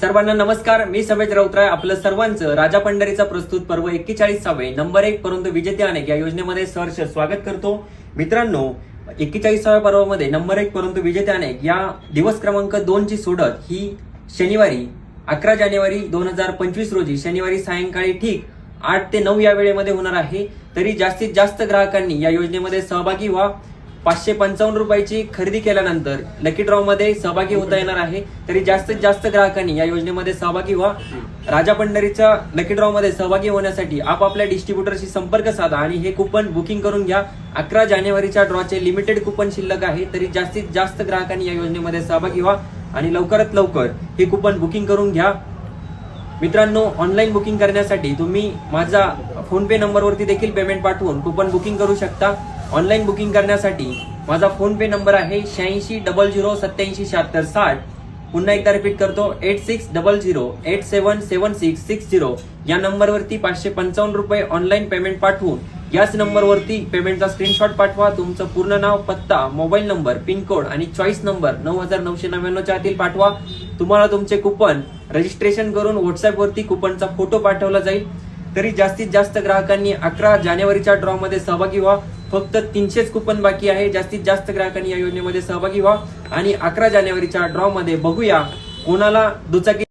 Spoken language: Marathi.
सर्वांना नमस्कार. मी समेज राऊतराय आपलं सर्वांचं राजा पंढरीचा प्रस्तुत पर्व एक्केचाळीसावे नंबर एक पर्यंत विजेते अनेक. या योजनेमध्ये सहर्ष स्वागत करतो. मित्रांनो एक्केचाळीसाव्या पर्वामध्ये नंबर एक पर्यंत विजेते अनेक. या दिवस क्रमांक दोनची सोडत ही शनिवारी अकरा जानेवारी दोन हजार पंचवीस रोजी शनिवारी सायंकाळी ठीक आठ ते नऊ या वेळेमध्ये होणार आहे. तरी जास्तीत जास्त ग्राहकांनी या योजनेमध्ये सहभागी व्हा. पाचशे पंचावन्न रुपयाची खरेदी केल्यानंतर लकी ड्रॉ मध्ये सहभागी होता येणार आहे. तरी जास्तीत जास्त ग्राहकांनी या योजनेमध्ये सहभागी व्हा. राजा पंढरीच्या लकी ड्रॉ मध्ये सहभागी होण्यासाठी आपापल्या डिस्ट्रीब्युटरशी संपर्क साधा आणि हे कुपन बुकिंग करून घ्या. अकरा जानेवारीच्या ड्रॉचे लिमिटेड कुपन शिल्लक आहे. तरी जास्तीत जास्त ग्राहकांनी या योजनेमध्ये सहभागी व्हा आणि लवकरात लवकर हे कुपन बुकिंग करून घ्या. मित्रांनो ऑनलाईन बुकिंग करण्यासाठी तुम्ही माझा फोनपे नंबरवरती देखील पेमेंट पाठवून कुपन बुकिंग करू शकता. ऑनलाईन बुकिंग करण्यासाठी माझा फोनपे नंबर आहे शहाऐंशी डबल झिरो सत्याऐंशी शहात्तर साठ. पुन्हा एकदा रिपीट करतो eight six double zero eight seven seven six six zero या नंबरवरती पाचशे पंचावन्न रुपये ऑनलाईन पेमेंट पाठवून याच नंबरवरती पेमेंटचा स्क्रीनशॉट पाठवा. तुमचं पूर्ण नाव पत्ता मोबाईल नंबर पिनकोड आणि चॉईस नंबर नऊ हजार नऊशे नव्याण्णवच्या आतील पाठवा. तुम्हाला तुमचे कुपन रजिस्ट्रेशन करून व्हॉट्सअपवरती कुपनचा फोटो पाठवला जाईल. तरी जास्तीत जास्त ग्राहकांनी अकरा जानेवारीच्या ड्रॉमध्ये सहभागी व्हा. फक्त तीनशेच कुपन बाकी आहे. जास्तीत जास्त ग्राहकांनी या योजनेमध्ये सहभागी व्हा. आणि अकरा जानेवारीच्या ड्रॉ मध्ये बघूया कोणाला दुचाकी